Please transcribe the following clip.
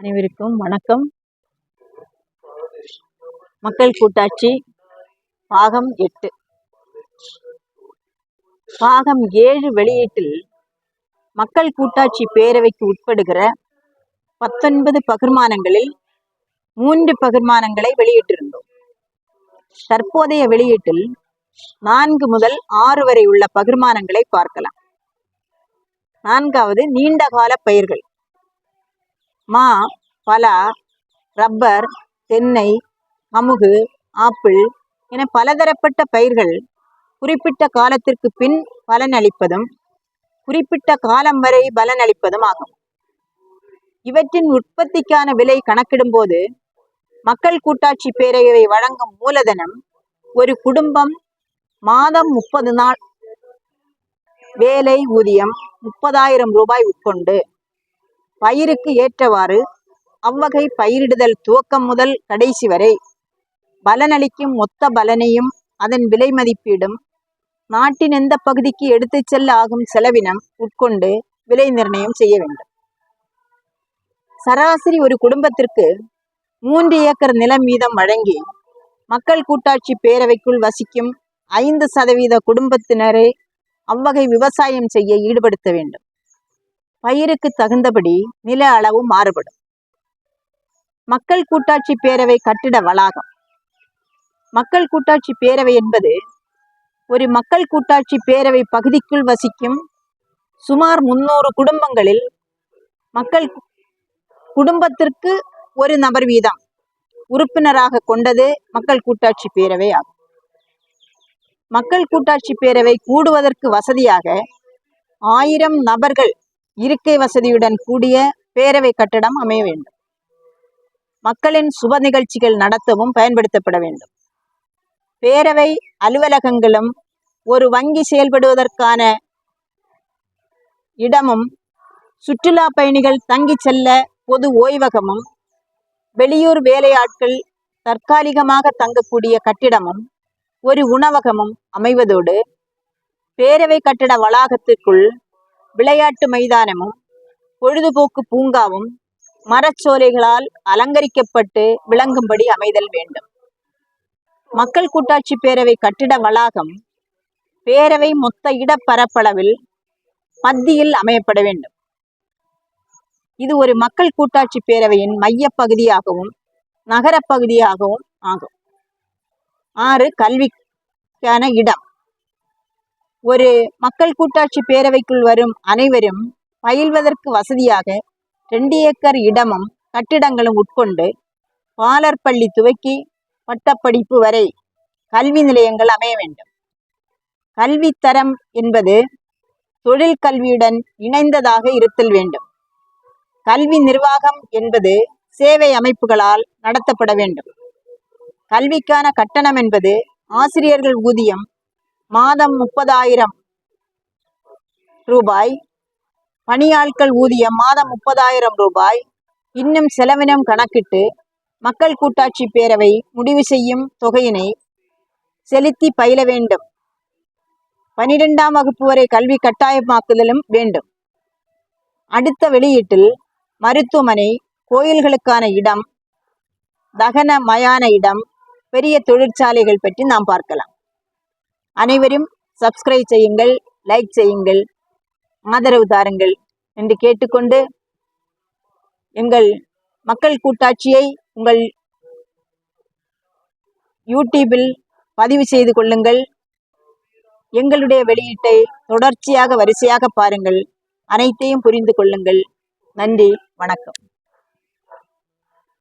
அனைவருக்கும் வணக்கம். மக்கள் கூட்டாட்சி பாகம் எட்டு. பாகம் ஏழு வெளியீட்டில் மக்கள் கூட்டாட்சி பேரவைக்கு உட்படுகிற பத்தொன்பது பகிர்மானங்களில் மூன்று பகிர்மானங்களை வெளியிட்டிருந்தோம். தற்போதைய வெளியீட்டில் நான்கு முதல் ஆறு வரை உள்ள பகிர்மானங்களை பார்க்கலாம். நான்காவது நீண்டகால பயிர்கள். மா பலா ரப்பர் தென்னை கமுகு ஆப்பிள் என பலதரப்பட்ட பயிர்கள் குறிப்பிட்ட காலத்திற்கு பின் பலனளிப்பதும் குறிப்பிட்ட காலம் வரை பலனளிப்பதும் ஆகும். இவற்றின் உற்பத்திக்கான விலை கணக்கிடும்போது மக்கள் கூட்டாட்சி பேரவை வழங்கும் மூலதனம் ஒரு குடும்பம் மாதம் முப்பது நாள் வேலை ஊதியம் முப்பதாயிரம் ரூபாய் உட்கொண்டு பயிருக்கு ஏற்றவாறு அவ்வகை பயிரிடுதல் துவக்கம் முதல் கடைசி வரை. பலனளிக்கும் மொத்த பலனையும் அதன் விலை மதிப்பீடும். நாட்டின் எந்த பகுதிக்கு எடுத்துச் செல்ல ஆகும் செலவினம் உட்கொண்டு விலை நிர்ணயம் செய்ய வேண்டும். சராசரி ஒரு குடும்பத்திற்கு மூன்று ஏக்கர் நிலம் மீதம் வழங்கி மக்கள் கூட்டாட்சி பேரவைக்குள் வசிக்கும் ஐந்து சதவீத குடும்பத்தினரை அவ்வகை விவசாயம் செய்ய ஈடுபடுத்த வேண்டும். பயிருக்கு தகுந்தபடி நில அளவு மாறுபடும். மக்கள் கூட்டாட்சி பேரவை கட்டிட வளாகம். மக்கள் கூட்டாட்சி பேரவை என்பது ஒரு மக்கள் கூட்டாட்சி பேரவை பகுதிக்குள் வசிக்கும் சுமார் முன்னூறு குடும்பங்களில் மக்கள் குடும்பத்திற்கு ஒரு நபர் வீதம் உறுப்பினராக கொண்டது மக்கள் கூட்டாட்சி பேரவை ஆகும். மக்கள் கூட்டாட்சி பேரவை கூடுவதற்கு வசதியாக ஆயிரம் நபர்கள் இருக்கை வசதியுடன் கூடிய பேரவை கட்டடம் அமைய வேண்டும். மக்களின் சுப நிகழ்ச்சிகள் நடத்தவும் பயன்படுத்தப்பட வேண்டும். பேரவை அலுவலகங்களும் ஒரு வங்கி செயல்படுவதற்கான இடமும் சுற்றுலா பயணிகள் தங்கி செல்ல பொது ஓய்வகமும் வெளியூர் வேலையாட்கள் தற்காலிகமாக தங்கக்கூடிய கட்டிடமும் ஒரு உணவகமும் அமைவதோடு பேரவை கட்டட வளாகத்திற்குள் விளையாட்டு மைதானமும் பொழுதுபோக்கு பூங்காவும் மரச்சோலைகளால் அலங்கரிக்கப்பட்டு விளங்கும்படி அமைதல் வேண்டும். மக்கள் கூட்டாட்சி பேரவை கட்டிட வளாகம் பேரவை மொத்த இடப்பரப்பளவில் மத்தியில் அமையப்பட வேண்டும். இது ஒரு மக்கள் கூட்டாட்சி பேரவையின் மைய பகுதியாகவும் நகரப்பகுதியாகவும் ஆகும். ஆறு கல்விக்கான இடம். ஒரு மக்கள் கூட்டாட்சி பேரவைக்குள் வரும் அனைவரும் பயில்வதற்கு வசதியாக ரெண்டு ஏக்கர் இடமும் கட்டிடங்களும் உட்கொண்டு பாலர் பள்ளி துவக்கி பட்டப்படிப்பு வரை கல்வி நிலையங்கள் அமைய வேண்டும். கல்வி தரம் என்பது தொழில் கல்வியுடன் இணைந்ததாக இருத்தல் வேண்டும். கல்வி நிர்வாகம் என்பது சேவை அமைப்புகளால் நடத்தப்பட வேண்டும். கல்விக்கான கட்டணம் என்பது ஆசிரியர்கள் ஊதியம் மாதம் முப்பதாயிரம் ரூபாய். பணியாட்கள் ஊதியம் மாதம் முப்பதாயிரம் ரூபாய். இன்னும் செலவினம் கணக்கிட்டு மக்கள் கூட்டாட்சி பேரவை முடிவு செய்யும் தொகையினை செலுத்தி பயில வேண்டும். பனிரெண்டாம் வகுப்பு வரை கல்வி கட்டாயமாக்குதலும் வேண்டும். அடுத்த வெளியீட்டில் மருத்துவமனை கோயில்களுக்கான இடம் தகன மயான இடம் பெரிய தொழிற்சாலைகள் பற்றி நாம் பார்க்கலாம். அனைவரும் சப்ஸ்கிரைப் செய்யுங்கள் லைக் செய்யுங்கள் ஆதரவு தாருங்கள் என்று கேட்டுக்கொண்டு எங்கள் மக்கள் கூட்டாட்சியை உங்கள் யூடியூபில் பதிவு செய்து கொள்ளுங்கள். எங்களுடைய வெளியீட்டை தொடர்ச்சியாக வரிசையாக பாருங்கள். அனைத்தையும் புரிந்து கொள்ளுங்கள். நன்றி வணக்கம்.